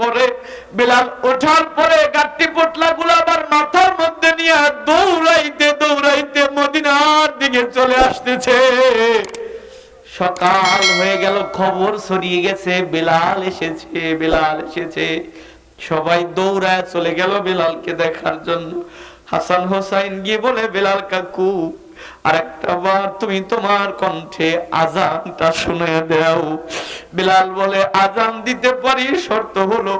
পরে বিলাল ওঠার পরে গাট্টি পোটলা গুলো আবার মাথার মধ্যে নিয়ে দৌড়াইতে দৌড়াইতে মদিনার দিকে চলে আসতেছে। সকাল হয়ে গেল, খবর ছড়িয়ে গেছে, বেলাল এসেছে বেলাল এসেছে। সবাই দৌড়ায় চলে গেল বেলালকে দেখার জন্য। হাসান হোসাইন গিয়ে বলে, বেলাল কাকু আর একটা বার তুমি তোমার কণ্ঠে আজানটা শুনে দাও। বেলাল বলে, আজান দিতে পারি শর্ত হলো,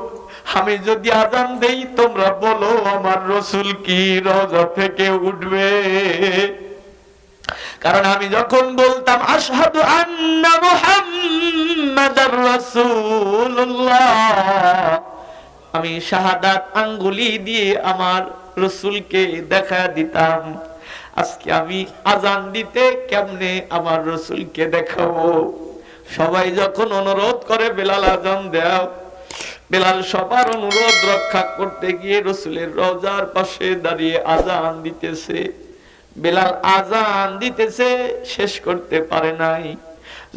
আমি যদি আজান দেই, তোমরা বলো আমার রসুল কি রজা থেকে উঠবে? কারণ আমি যখন বলতাম, আশহাদু আন্না মুহাম্মাদার রাসূলুল্লাহ, আমি শাহাদাত আঙ্গুলি দিয়ে আমার রসুলকে দেখা দিতাম। আজকে আমি আজান দিতে কেমনে আমার রসুলকে দেখাবো? সবাই যখন অনুরোধ করে বেলাল আজান দেও, বেলাল সবার অনুরোধ রক্ষা করতে গিয়ে রসুলের রোজার পাশে দাঁড়িয়ে আজান দিতেছে। বেলাল আজান দিতেছে, শেষ করতে পারে নাই।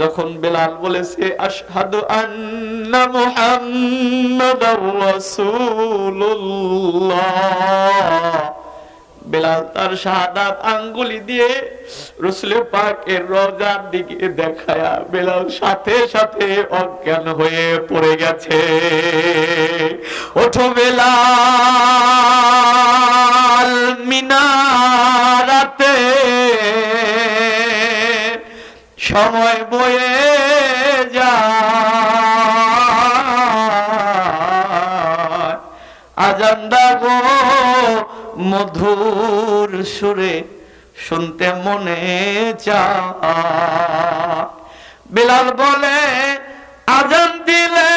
যখন বেলাল বলেছে, আশহাদু আন্না মুহাম্মাদার রাসূলুল্লাহ। বেলাল তার শাহাদাত আঙ্গুলি দিয়ে রসুল পাকের রোজার দিকে দেখায়া বেলাল সাথে সাথে অজ্ঞান হয়ে পড়ে গেছে। ওঠো বেলাল মিনারাতে। সময় বয়ে যায়। আজান দাগো মধুর সুরে শুনতে মনে চা বিলাল বলে, আজান দিলে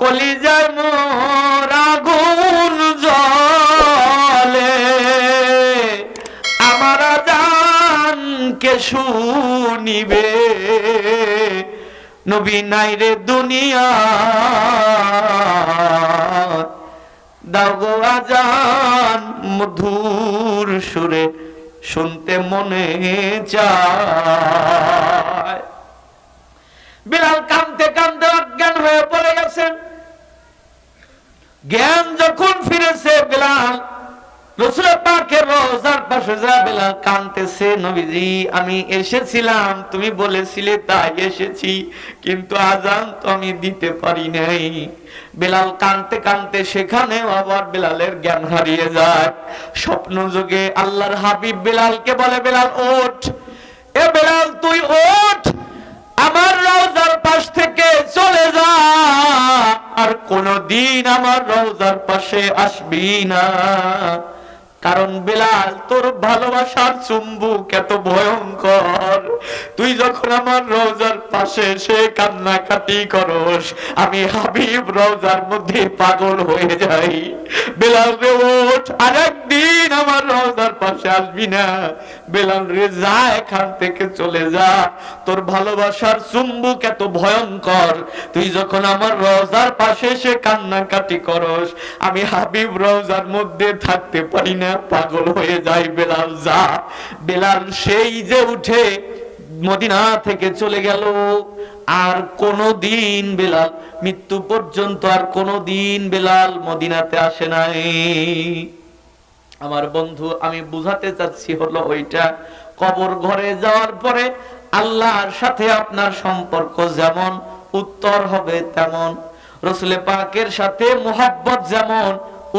কলিজায় মোর আগুন জলে আমার আজান কে শুনিবে। নবী নাই রে দুনিয়া। দাও গো আজান মধুর সুরে শুনতে মনে চায়। বিলাল কানতে কানতে অজ্ঞান হয়ে পড়ে গেছেন জ্ঞান যখন ফিরেছে বিলাল রোজার আমি এসেছিলাম, তুমি বলেছিলে তাই এসেছি, কিন্তু আজান তো আমি দিতে পারি নাই। বেলাল কানতে কানতে সেখানেও আবার বেলালের জ্ঞান হারিয়ে যায়। স্বপ্ন যুগে আল্লাহর হাবিব বেলালকে বলে, বেলাল, ওঠ। এ বেলাল, তুই ওঠ। আমার রওজার পাশ থেকে চলে যা। আর কোনদিন আমার রওজার পাশে আসবি না। কারণ বেলাল, তোর ভালোবাসার চুম্বুক এত ভয়ঙ্কর। তুই যখন আমার রোজার পাশে সে কান্নাকাটি করস, আমি হাবিব রোজার মধ্যে পাগল হয়ে যাই। বেলাল রে, ওঠ, আরেকদিন আমার রোজার পাশে আসবি না। বেলাল রে, যা এখান থেকে চলে যা। তোর ভালোবাসার চুম্বুক এত ভয়ঙ্কর। তুই যখন আমার রোজার পাশে এসে কান্নাকাটি করস, আমি হাবিব রোজার মধ্যে থাকতে পারি না। পাগল হয়ে যাই বেলাল, যা। বেলাল সেই যে উঠে মদিনা থেকে চলে গেল। আর কোনো দিন বেলাল, মৃত্যু পর্যন্ত আর কোনো দিন বেলাল মদিনাতে আসে নাই। আমার বন্ধু, আমি বুঝাতে চাচ্ছি হলো ওইটা। কবর ঘরে যাওয়ার পরে আল্লাহর সাথে আপনার সম্পর্ক যেমন উত্তর হবে তেমন। রসুলে পাকের সাথে মোহাব্বত যেমন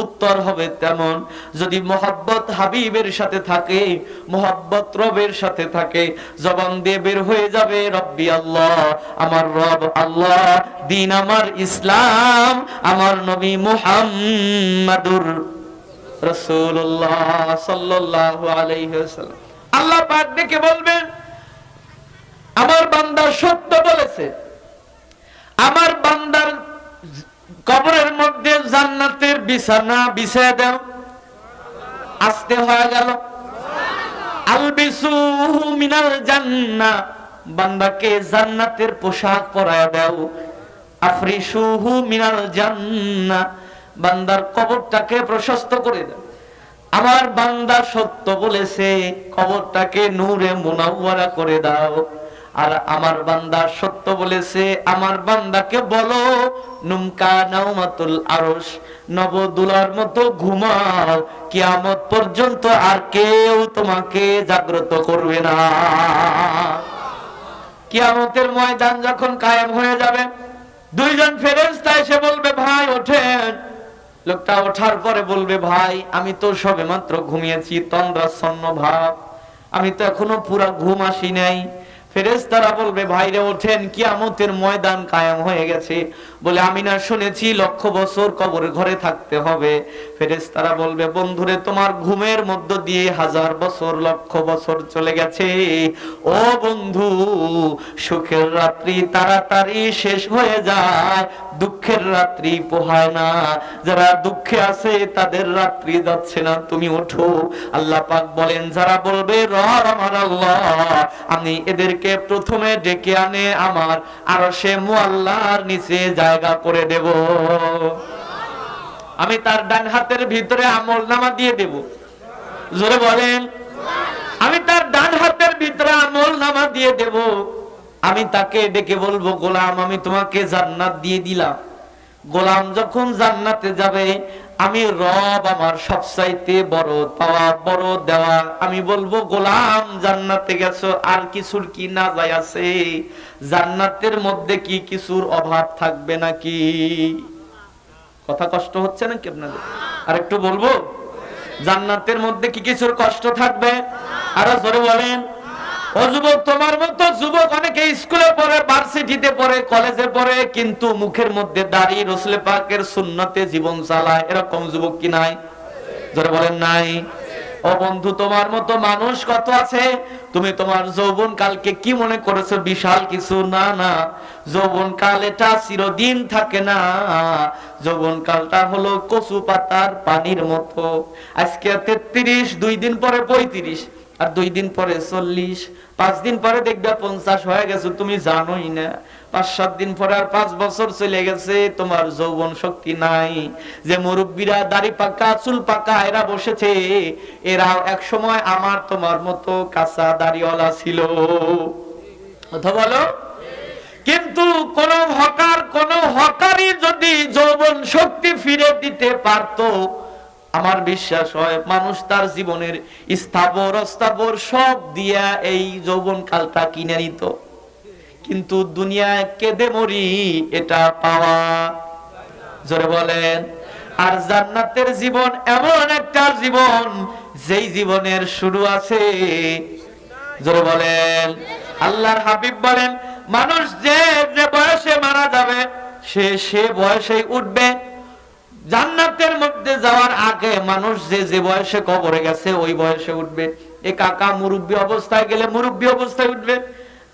উত্তর হবে তেমন। যদি মোহাব্বত হাবিবের সাথে থাকে, মোহাব্বত রবের সাথে থাকে, জবান দিয়ে বের হয়ে যাবে, রব্বি আল্লাহ, আমার রব আল্লাহ, দিন আমার ইসলাম, আমার নবী মুহাম্মাদুর রাসূলুল্লাহ সাল্লাল্লাহু আলাইহি আল্লাহ পাক ডেকে বলবেন, আমার বান্দা সত্য বলেছে। আমার বান্দার কবরের মধ্যে জান্নাতের বিছানা বিছায় দাও। আসতে হয়ে গেল। আলবিসুহু মিনাল জান্নাহ বান্দাকে জান্নাতের পোশাক পরায় দাও। আফরিসুহু মিনাল জান্নাহ বান্দার কবরটাকে প্রশস্ত করে দাও আমার বান্দা সত্য বলেছে, কবরটাকে নূরে মুনাওয়ারা করে দাও। আর আমার বান্দা সত্য বলেছে, আমার বান্দাকে বলো, নুমকা নাউমাতুল আরশ, নবদুলার মতো ঘুমাও। কিয়ামত পর্যন্ত আর কেউ তোমাকে জাগ্রত করবে না। কিয়ামতের ময়দান যখন কায়েম হয়ে যাবে, দুইজন ফেরেশতা এসে বলবে, ভাই, ওঠেন। লোকটা ওঠার পরে বলবে, ভাই, আমি তো সবে মাত্র ঘুমিয়েছি, তন্দ্রাচ্ছন্ন ভাব। আমি তো এখনও পুরা ঘুম আসি নাই। ফেরেশতারা বলবে, ভাইরে, ওঠেন, কিয়ামতের ময়দান কায়েম হয়ে গেছে। বলে আমি না শুনেছি, লক্ষ বছর কবর ঘরে থাকতে হবে। ফেরেশতারা বলবে, বন্ধুরে, তোমার ঘুমের মধ্য দিয়ে হাজার বছর, লক্ষ বছর চলে গেছে। ও বন্ধু, সুখের রাত্রি তাড়াতাড়ি শেষ হয়ে যায়, দুঃখের রাত্রি পোহায় না। যারা দুঃখে আছে, তাদের রাত্রি যাচ্ছে না, তুমি ওঠো। আল্লাহ পাক বলেন, যারা বলবে আমার আল্লাহ, আমি এদেরকে প্রথমে ডেকে আনে আমার, আর সে মুআল্লাহর নিচে জায়গা করে দেব। আমি তার ডান হাতের ভিতরে আমল নামা দিয়ে দেব। জোরে বলেন, আমি তার ডান হাতের ভিতরে আমল নামা দিয়ে দেব। আমি তাকে ডেকে বলব, গোলাম, আমি তোমাকে জান্নাত দিয়ে দিলাম। গোলাম যখন জান্নাতে যাবে আমি রব আমার সবচাইতে বড় পাওয়া, বড় দেওয়া। আমি বলব, গোলাম জান্নাতে গেছো, আর কিছুর কি না যায় আছে? জান্নাতের মধ্যে কি কিছুর অভাব থাকবে নাকি? কথা কষ্ট হচ্ছে নাকি আপনাদের? আর একটু বলব, জান্নাতের মধ্যে কি কিছুর কষ্ট থাকবে? আরও জোরে বলেন। তোমার মতো যুবক অনেকে স্কুলে পড়ে, ভার্সিটিতে পড়ে, কলেজে পড়ে, কিন্তু মুখের মধ্যে দাঁড়িয়ে রসুলে পাকের সুন্নতে জীবন চালায়। এরকম যুবক কি নাই? জোরে বলেন নাই। ও বন্ধু, তোমার মানুষ কত আছে? তুমি তোমার যৌবন কালকে কি মনে করেছ? বিশাল কিছু? না না। যৌবন কাল এটা চিরদিন থাকে না। যৌবন কালটা হলো কচু পাতার পানির মতো। আজকে তেত্রিশ, দুই দিন পরে পঁয়ত্রিশ, আর দুই দিন পরে চল্লিশ। পাঁচ দিন পরে দেখবে পঞ্চাশ হয়ে গেছে, তুমি জানোই না। পাঁচ, সাত দিন পরে আর পাঁচ বছর চলে গেছে, তোমার যৌবন শক্তি নাই। যে মুরব্বীরা দাড়ি পাকা, চুল পাকা, এরা বসেছে, এরাও এক সময় আমার তোমার মতো কাঁচা দাড়িওয়ালা ছিল। কথা বলো? কিন্তু কোন হকার, কোন হকারই যদি যৌবন শক্তি ফিরে দিতে পারতো আমার বিশ্বাস হয় মানুষ তার জীবনের স্থাবর, অস্থাবর সব দিয়া এই যৌবন কালটা কিনে নিত। কিন্তু দুনিয়ায় কেঁদে মরি এটা পাওয়া জোরে বলেন। আর জান্নাতের জীবন এমন একটা জীবন, যেই জীবনের শুরু আছে। জোরে বলেন। আল্লাহর হাবিব বলেন, মানুষ যে যে বয়সে মারা যাবে, সে সে বয়সেই উঠবে। জান্নাতের মধ্যে যাওয়ার আগে মানুষ যে যে বয়সে কবরে গেছে, ওই বয়সে উঠবে। এ কাকা মুরব্বী অবস্থায় গেলে মুরব্বী অবস্থায় উঠবে।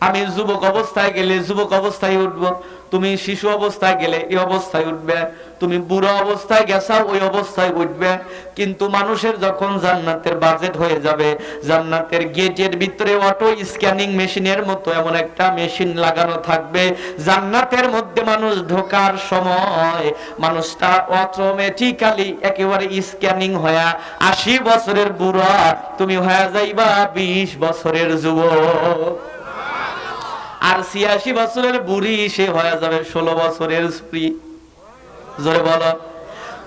আমি যুবক অবস্থায় গেলে যুবক অবস্থায় উঠব, তুমি শিশু অবস্থায় গেলে এই অবস্থায় উঠবে, তুমি বুড়ো অবস্থায় গেছাও ওই অবস্থায় উঠবে। কিন্তু মানুষের যখন জান্নাতের বাজেট হয়ে যাবে, জান্নাতের গেটের ভিতরে অটো স্ক্যানিং মেশিনের মতো এমন একটা মেশিন লাগানো থাকবে, জান্নাতের মধ্যে মানুষ ঢোকার সময় মানুষটা অটোমেটিক্যালি একেবারে স্ক্যানিং হয়ে আশি বছরের বুড়া, তুমি হয়ে যাইবা বিশ বছরের যুবক। আর ছিয়াশি বছরের বুড়ি, সে হয়ে যাবে ষোলো বছরের স্ত্রী। জোরে বলো।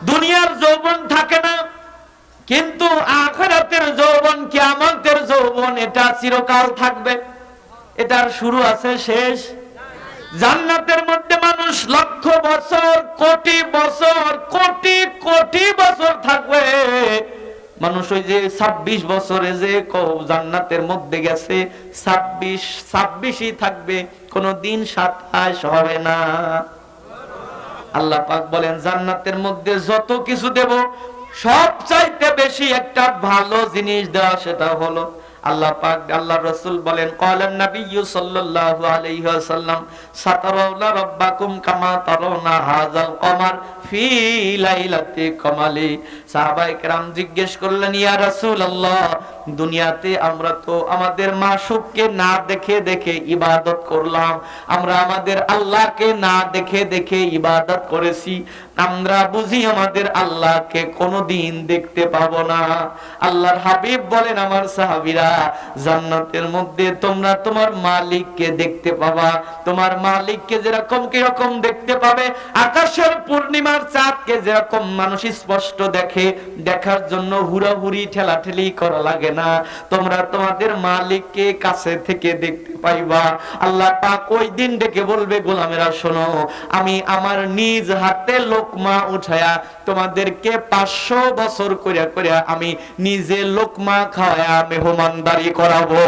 দুনিয়ার যৌবন থাকে না, কিন্তু আখরাতের যৌবন, কিয়ামতের যৌবন, এটা চিরকাল থাকবে। এটার শুরু আছে শেষ। জান্নাতের মধ্যে মানুষ লক্ষ বছর, কোটি বছর, কোটি কোটি বছর থাকবে। মানুষ ওই যে ছাব্বিশ বছরে যে জান্নাতের মধ্যে গেছে, ছাব্বিশ, ছাব্বিশই থাকবে কোনো দিন সাতাশ হবে না। আল্লাহ পাক বলেন, জান্নাতের মধ্যে যত কিছু দেব সব চাইতে বেশি একটা ভালো জিনিস দেওয়া সেটা হলো আল্লাহ পাক, আল্লাহ রাসূল বলেন ক্বালান নাবিয়্যু সাল্লাল্লাহু আলাইহি ওয়াসাল্লাম, সাতারাউনা রাব্বাকুম কামা তারাউনা হাযাল কমার ফি লাইলাতি কমালি। সাহাবায়ে কেরাম জিজ্ঞেস করলেন, ইয়া রাসূলুল্লাহ, দুনিয়াতে আমরা তো আমাদের মাসুককে না দেখে দেখে ইবাদত করলাম। আমরা আমাদের আল্লাহকে না দেখে দেখে ইবাদত করেছি। আমরা বুঝি আমাদের আল্লাহকে কোনোদিন দেখতে পাবো না। আল্লাহর হাবিব বলেন, আমার সাহাবীরা জান্নাতের মধ্যে তোমরা তোমার মালিককে দেখতে পাবা। তোমার মালিককে যেরকম কীরকম দেখতে পাবে, আকাশের পূর্ণিমার চাঁদকে যেরকম মানুষ স্পষ্ট দেখে, দেখার জন্য হুড়াহুড়ি, ঠেলাঠেলি করা লাগে না। তোমরা তোমাদের মালিককে কাছে থেকে দেখতে পাইবা। আল্লাহ পাক ওই দিন ডেকে বলবে, গোলামেরা, শোনো, আমি আমার নিজ হাতে লোকমা উঠায়া তোমাদেরকে পাঁচশো বছর করিয়া করিয়া আমি নিজে লোকমা খাওয়া মেহমানদারি করাবো।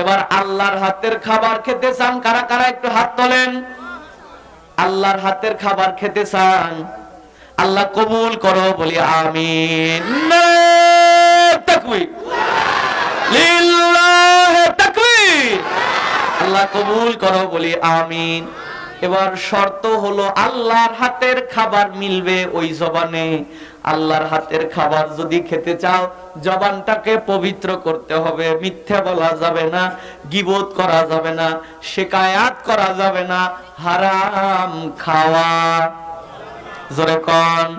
এবার আল্লাহর হাতের খাবার খেতে চান, কারা কারা একটু হাত তোলেন? আল্লাহর হাতের খাবার খেতে চান। আল্লাহ কবুল করো, বলি আমিন। আল্লাহ কবুল করো, বলি আমিন। এবার শর্ত হলো আল্লাহর হাতের খাবার মিলবে ওই জবানে। আল্লাহর হাতের খাবার যদি খেতে চাও, জবানটাকে পবিত্র করতে হবে, মিথ্যা বলা যাবে না গিবত করা যাবে না, শেকায়াত করা যাবে না, হারাম খাওয়া। জোরে কন।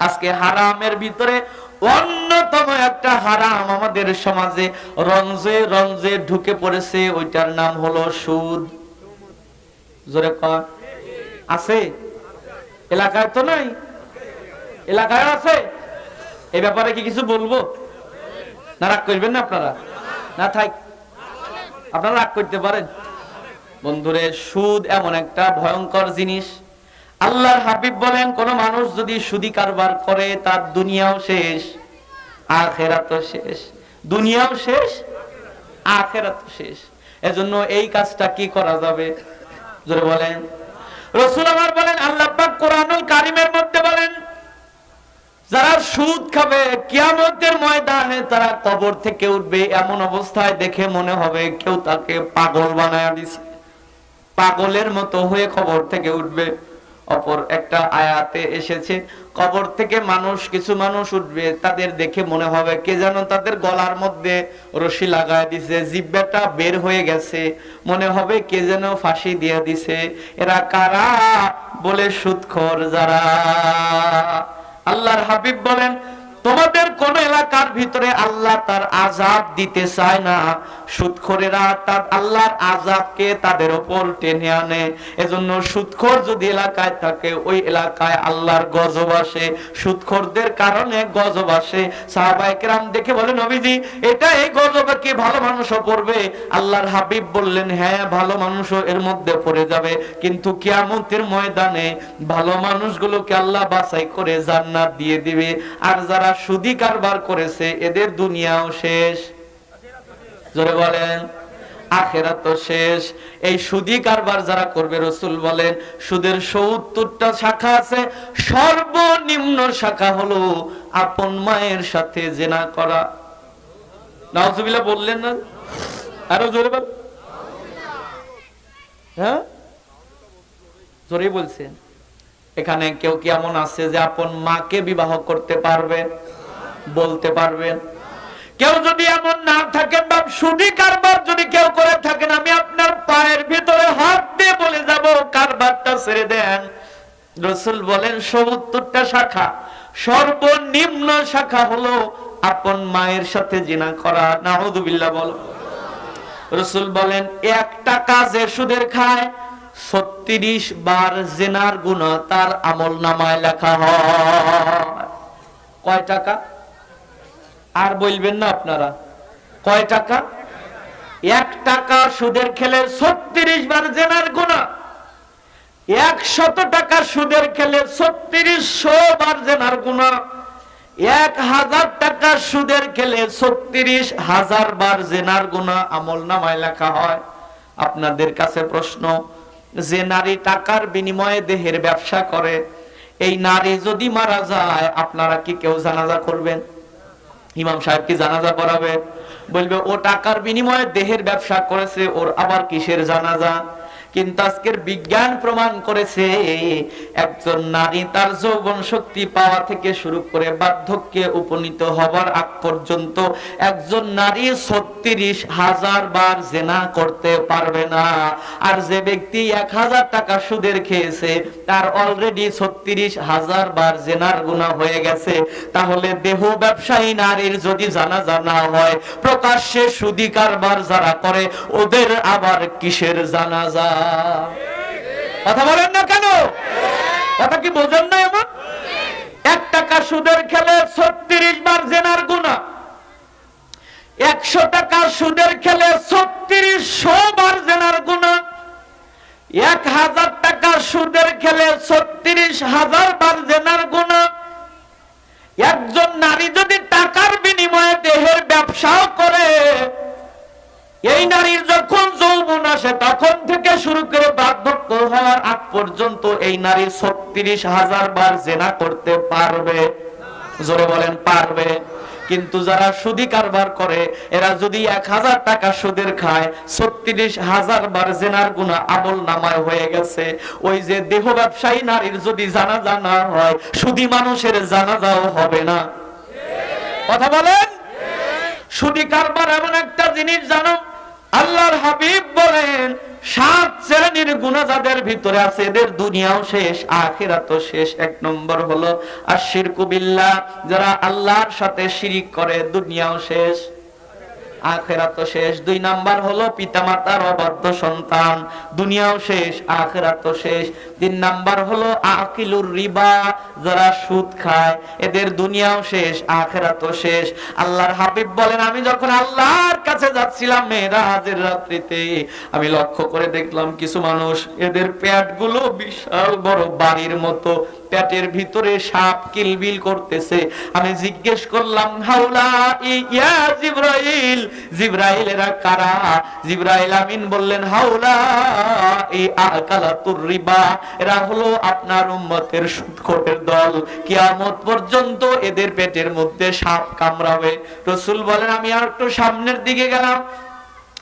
আজকে হারামের ভিতরে অন্যতম একটা হারাম আমাদের সমাজে রঞ্জে রঞ্জে ঢুকে পড়েছে, ওইটার নাম হলো সুদ। জোরে আছে? এলাকায় তো নাই। এলাকায় আছে? এই ব্যাপারে কি কিছু বলব? না রাগ করবেন না আপনারা? না, থাক। আপনারা রাগ করতে পারেন। বন্ধুরে, সুদ এমন একটা ভয়ঙ্কর জিনিস। আল্লাহর হাবিব বলেন, কোন মানুষ যদি সুদি কারবার করে, তার দুনিয়াও শেষ, আখেরাতও শেষ। দুনিয়াও শেষ আখেরাত শেষ। এজন্য এই কাজটা কি করা যাবে? জোরে বলেন। রসুল আমার বলেন, আল্লাহ কোরআনুল কারিমের মধ্যে বলেন, যারা সুদ খাবে, কিয়ামতের ময়দানে তারা কবর থেকে উঠবে এমন অবস্থায় দেখে মনে হবে কেউ তাকে পাগল বানায় দিছে। পাগলের মতো হয়ে কবর থেকে উঠবে। অপর একটা আয়াতে এসেছে, কবর থেকে মানুষ, কিছু মানুষ উঠবে, তাদের দেখে মনে হবে কে যেন তাদের গলার মধ্যে রশি লাগায় দিছে, জিব্বাটা বের হয়ে গেছে, মনে হবে কে যেন ফাঁসি দিয়ে দিছে। এরা কারা বলে সুৎখর যারা? আল্লাহর হাবিব বলেন তোমাদের কোন এলাকার ভিতরে আল্লাহ তার আজাব দিতে চায় না। সুদখোরেরা তার আল্লাহর আজাবকে তাদের উপর টেনে আনে। এজন্য সুদখোর যদি এলাকায় থাকে, ওই এলাকায় আল্লাহর গজব আসে। সুদখোরদের কারণে গজব আসে। সাহাবায়ে দেখে বলে নবীজি, এটা এই গজবে কি ভালো মানুষও পড়বে? আল্লাহর হাবিব বললেন হ্যাঁ ভালো মানুষও এর মধ্যে পড়ে যাবে। কিন্তু কিয়ামতের ময়দানে ভালো মানুষগুলোকে আল্লাহ বাছাই করে জান্নাত দিয়ে দিবে। আর যারা সুদি কারবার করেছে, এদের দুনিয়াও শেষ। জোরে বলেন শেষ। এই সুদি কারবার যারা করবে, রসুল বলেন, সুদের সত্তরটা শাখা আছে, সর্বনিম্ন শাখা হলো আপন মায়ের সাথে জেনা করা। নাউজুবিল্লাহ বললেন না? আরও জোরে বল। হ্যাঁ? জোরে বলছেন। এখানে কেউ কি এমন আছে যে আপন মাকে বিবাহ করতে পারবে? বলতে পারবেন কেউ যদি এমন না থাকেন বা সুদি কারবার যদি কেউ করে থাকেন, আমি আপনার পায়ের ভিতরে হাত দিয়ে বলে যাব, কারবারটা ছেড়ে দেন। রসুল বলেন, সত্তরটা শাখা, সর্বনিম্ন শাখা হলো আপন মায়ের সাথে জিনা করা। নাহদুবিল্লাহ বলো। রসুল বলেন, একটা কাজে সুদের খায় ছত্রিশ বার জেনার গুণ তার আমল নামায় লেখা কয় টাকা? আর বলবেন না আপনারা। কয় টাকা? এক টাকা সুদের খেলে ছত্রিশ বার জেনার টাকা সুদের খেলে বার জেনার গুণা। এক হাজার টাকা সুদের খেলে ছত্রিশ হাজার বার জেনার গুণা আমল নামায় লেখা হয়। আপনাদের কাছে প্রশ্ন যে নারী টাকার বিনিময়ে দেহের ব্যবসা করে, এই নারী যদি মারা যায়, আপনারা কি কেউ জানাজা করবেন? ইমাম সাহেব কি জানাজা করাবে? বলবে, ও টাকার বিনিময়ে দেহের ব্যবসা করেছে, ওর আবার কিসের জানাজা? কিন্তু আজকের বিজ্ঞান প্রমাণ করেছে, একজন নারী তার যৌবন শক্তি পাওয়া থেকে শুরু করে বার্ধক্যে উপনীত হবার আগ পর্যন্ত একজন নারী ছত্রিশ হাজার বার জেনা করতে পারবে না। আর যে ব্যক্তি এক হাজার টাকা সুদের খেয়েছে, তার অলরেডি ছত্রিশ হাজার বার জেনার গুণা হয়ে গেছে। তাহলে দেহ ব্যবসায়ী নারীর যদি জানা জানা হয়, প্রকাশ্যে সুদি কারবার যারা করে, ওদের আবার কিসের জানা জানাজা? কথা বলেন না কেন? কথা কি বোঝেন না এমন? এক টাকা সুদের খেলে ছত্রিশ বার জেনার গুণা একশো টাকা সুদের খেলে ছত্রিশশো বার জেনার গুণা এক হাজার টাকা সুদের খেলে ছত্রিশ হাজার বার জেনার গুণা একজন নারী যদি টাকার বিনিময়ে দেহের ব্যবসাও করে এই নারীর যখন যৌবন আসে, তখন থেকে শুরু করে বার্ধক্য হওয়ার আগ পর্যন্ত এই নারী ছত্রিশ হাজার বার জেনা করতে পারবে। জোরে বলেন, পারবে। কিন্তু যারা সুদি কারবার করে, এরা যদি এক হাজার টাকা সুদের খায়, ছত্রিশ হাজার বার জেনার গুণা আমল নামায় হয়ে গেছে। ওই যে দেহ ব্যবসায়ী নারীর যদি জানা জানা হয়, সুদি মানুষের জানা যাও হবে না। কথা বলেন? সুদি কারবার এমন একটা জিনিস জানো আল্লাহর হাবিব বলেন, সাত শ্রেণির গুণা যাদের ভিতরে আছে, এদের দুনিয়াও শেষ আখেরাত শেষ। এক নম্বর হলো আর শিরকুবিল্লাহ যারা আল্লাহর সাথে শিরিক করে, দুনিয়াও শেষ। আখেরাত শেষ। দুই নাম্বার হলো পিতামাতার অবাধ্য সন্তান। দুনিয়াও শেষ, আখেরাত শেষ। তিন নাম্বার হলো আকিলুর রিবা, যারা সুদ খায়, এদের দুনিয়াও শেষ, আখেরাত শেষ। আল্লাহর হাবিব বলেন, আমি যখন আল্লাহর কাছে যাচ্ছিলাম মেয়েরাজের রাত্রিতে, আমি লক্ষ্য করে দেখলাম কিছু মানুষ, এদের পেটগুলো বিশাল বড় বাড়ির মতো। পেটের ভিতরে সাপ কিলবিল করতেছে। আমি জিজ্ঞেস করলাম হাউলা ইয়া জিব্রাইল? জিব্রাইল এরা কারা? জিব্রাইল আমিন বললেন হাউলা এই আকালাতুর রিবা, এরা হলো আপনার উম্মতের সুদখোরের দল। কিয়ামত পর্যন্ত এদের পেটের মধ্যে সাপ কামড়াবে। রসুল বলেন, আমি আর একটু সামনের দিকে গেলাম।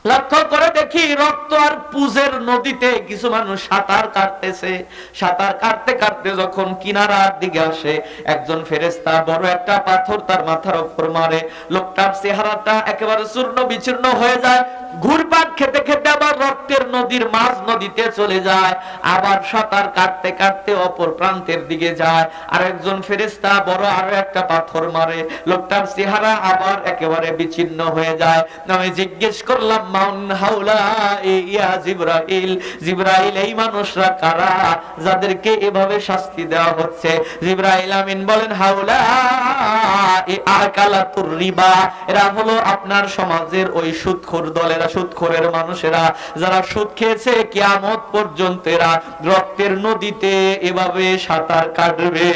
লক্ষ্য করে দেখি রক্ত আর পুজের নদীতে কিছু মানুষ সাঁতার কাটতেছে। সাঁতার কাটতে কাটতে যখন কিনারার দিকে আসে, একজন ফেরেস্তা বড় একটা পাথর তার মাথার উপর মারে। লোকটার চেহারাটা একেবারে চূর্ণ বিচূর্ণ হয়ে যায়। ঘুরপাক খেতে খেতে আবার রক্তের নদীর মাঝ নদীতে চলে যায়। আবার সাঁতার কাটতে কাটতে অপর প্রান্তের দিকে যায়। আর একজন ফেরেস্তা বড় আরও একটা পাথর মারে। লোকটার চেহারা আবার একেবারে বিচ্ছিন্ন হয়ে যায়। আমি জিজ্ঞেস করলাম ইয়া জিব্রাইল। জিব্রাইল এই মানুষরা কারা? যাদেরকে এভাবে শাস্তি দেওয়া হচ্ছে। জিব্রাইল আমিন বলেন রিবা। এরা হলো আপনার সমাজের ওই সুদখোর দলেরা সুদখোরের মানুষেরা। যারা সুদ খেয়েছে, কিয়ামত পর্যন্ত এরা রক্তের নদীতে এভাবে সাঁতার কাটবে।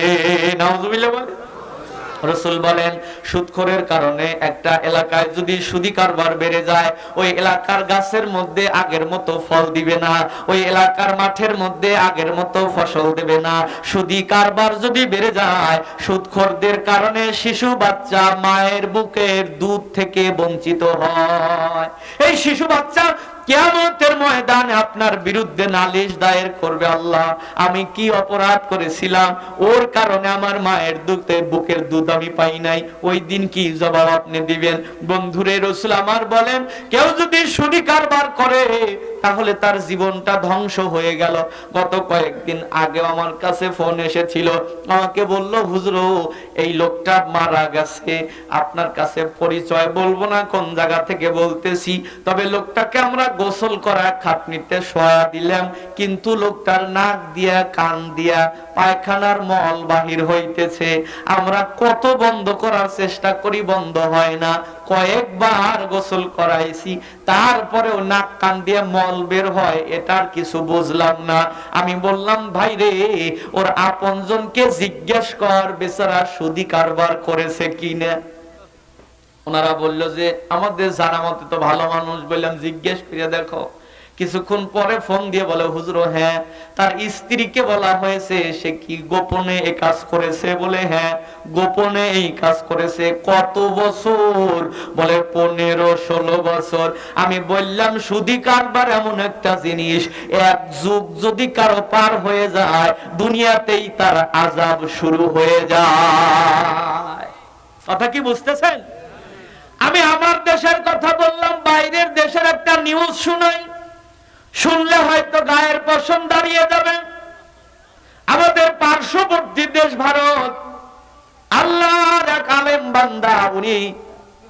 নাউজুবিল্লাহ বলে রসুল বলেন, সুদখোরের কারণে একটা এলাকায় যদি সুদি কারবার বেড়ে যায়, ওই এলাকার গাছের মধ্যে আগের মতো ফল দিবে না, ওই এলাকার মাঠের মধ্যে আগের মতো ফসল দেবে না। সুদি কারবার যদি বেড়ে যায়, সুদখোরদের কারণে শিশু বাচ্চা মায়ের বুকের দুধ থেকে বঞ্চিত হয়। এই শিশু বাচ্চা কেয়ামতের ময়দানে আপনার বিরুদ্ধে নালিশ দায়ের করবে আল্লাহ। আমি কি অপরাধ করেছিলাম? ওর কারণে আমার মায়ের দুধে বুকের দুধ আমি পাই নাই। ওই দিন কি জবাব আপনি দিবেন? বন্ধুরে রসুল আমার বলেন, কেউ যদি সুদি কারবার করে তাহলে তার জীবনটা ধ্বংস হয়ে গেল। গত কয়েকদিন আগে আমার কাছে ফোন এসেছিল। আমাকে বলল, হুজুর, এই লোকটা মারা গেছে। আপনার কাছে পরিচয় বলব না, কোন জায়গা থেকে বলতেছি? তবে লোকটাকে আমরা গোসল করা খাটনিতে শোয়া দিলাম। কিন্তু লোকটার নাক দিয়া, কান দিয়া পায়খানার মল বাহির হইতেছে। আমরা কত বন্ধ করার চেষ্টা করি, বন্ধ হয় না। কয়েকবার গোসল করাইছি, তারপরেও নাক কান দিয়ে মল বের হয় এটার কিছু বুঝলাম না। আমি বললাম, ভাই রে, ওর আপনজনকে জিজ্ঞেস কর, বেচারা সুদি কারবার করেছে কিনা? ওনারা বলল যে, আমাদের জানা মতে তো ভালো মানুষ বললাম, জিজ্ঞেস করে দেখো। কিছুক্ষণ পরে ফোন দিয়ে বলে, হুজুর হ্যাঁ তার স্ত্রীকে বলা হয়েছে, সে কি গোপনে এ কাজ করেছে? বলে হ্যাঁ গোপনে এই কাজ করেছে কত বছর? বলে, পনেরো, ষোলো বছর। আমি বললাম, সুদি কারবার এমন একটা জিনিস, এক যুগ যদি কারও পার হয়ে যায়, দুনিয়াতেই তার আজাব শুরু হয়ে যায়। কথা কি বুঝতেছেন? আমি আমার দেশের কথা বললাম, বাইরের দেশের একটা নিউজ শুনাই। শুনলে হয়তো গায়ের পশম দাঁড়িয়ে যাবে। আমাদের পার্শ্ববর্তী দেশ ভারত, আল্লাহর এক আলেম বান্দা, উনি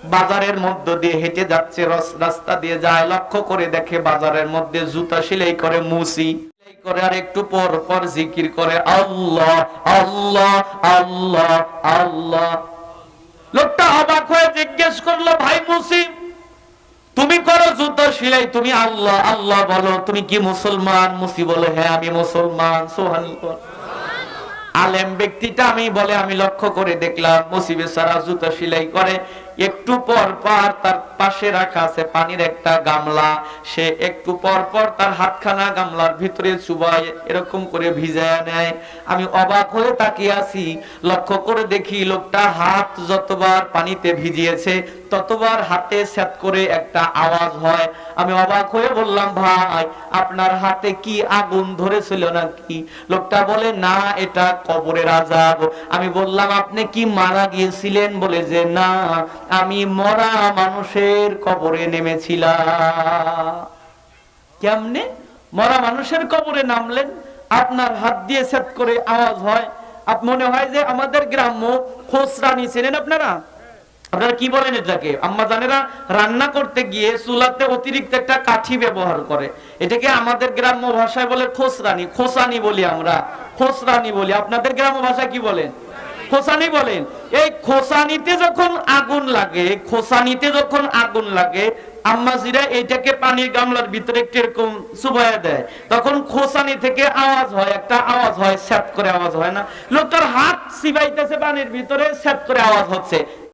বাজারের মধ্য দিয়ে হেঁটে যাচ্ছে, রস- রাস্তা দিয়ে যায়, লক্ষ্য করে দেখে বাজারের মধ্যে জুতা সেলাই করে, মুসি করে, আর একটু পর পর জিকির করে, আল্লাহ আল্লাহ আল্লাহ আল্লাহ। লোকটা অবাক হয়ে জিজ্ঞেস করল, ভাই মুসি তুমি করো জুতো সেলাই, তুমি আল্লাহ আল্লাহ বলো, তুমি কি মুসলমান? মুসি বলে হ্যাঁ আমি মুসলমান সোহান আলেম ব্যক্তিটা আমি বলে, আমি লক্ষ্য করে দেখলাম মুসিবে সারা জুতো সেলাই করে। একটু পর পর তার পাশে রাখা আছে পানির একটা গামলা। সে একটু পর পর তার হাতখানা গামলার ভিতরে চুবায়, এরকম করে ভিজায় নেয়। আমি অবাক হয়ে তাকিয়ে আছি। লক্ষ্য করে দেখি লোকটা হাত যতবার পানিতে ভিজিয়েছে ততবার হাতে সেট করে একটা আওয়াজ হয়। আমি অবাক হয়ে বললাম, ভাই, আপনার হাতে কি আগুন ধরেছিল নাকি? লোকটা বলে, না, এটা কবরের আজাব। আমি বললাম, আপনি কি মারা গিয়েছিলেন? বলে যে, না, আমি মরা মানুষের কবরে নেমেছিলাম। কেমনে? মরা মানুষের কবরে নামলেন। আপনার হাত দিয়ে সেট করে আওয়াজ হয়। মনে হয় যে আমাদের গ্রাম্য খোসরানি ছিলেন আপনারা? আপনারা কি বলেন এটাকে? আম্মা জানেরা, রান্না করতে গিয়ে চুলাতে অতিরিক্ত একটা কাঠি ব্যবহার করে। এটাকে আমাদের গ্রাম্য ভাষায় বলে খোসরানি। খোসানি বলি আমরা। খোসরানি বলি। আপনাদের গ্রাম্য ভাষায় কি বলেন? খোসানি বলেন। এই খোসানিতে যখন আগুন লাগে, খোসানিতে যখন আগুন লাগে আম্মাজিরা এইটাকে পানির গামলার ভিতরে একটু এরকম চুবাইয়া দেয়। তখন খোসানি থেকে আওয়াজ হয়, একটা আওয়াজ হয় স্যাপ করে আওয়াজ হয় না। লোকটার হাত সিবাইতেছে পানির ভিতরে স্যাপ করে আওয়াজ হচ্ছে।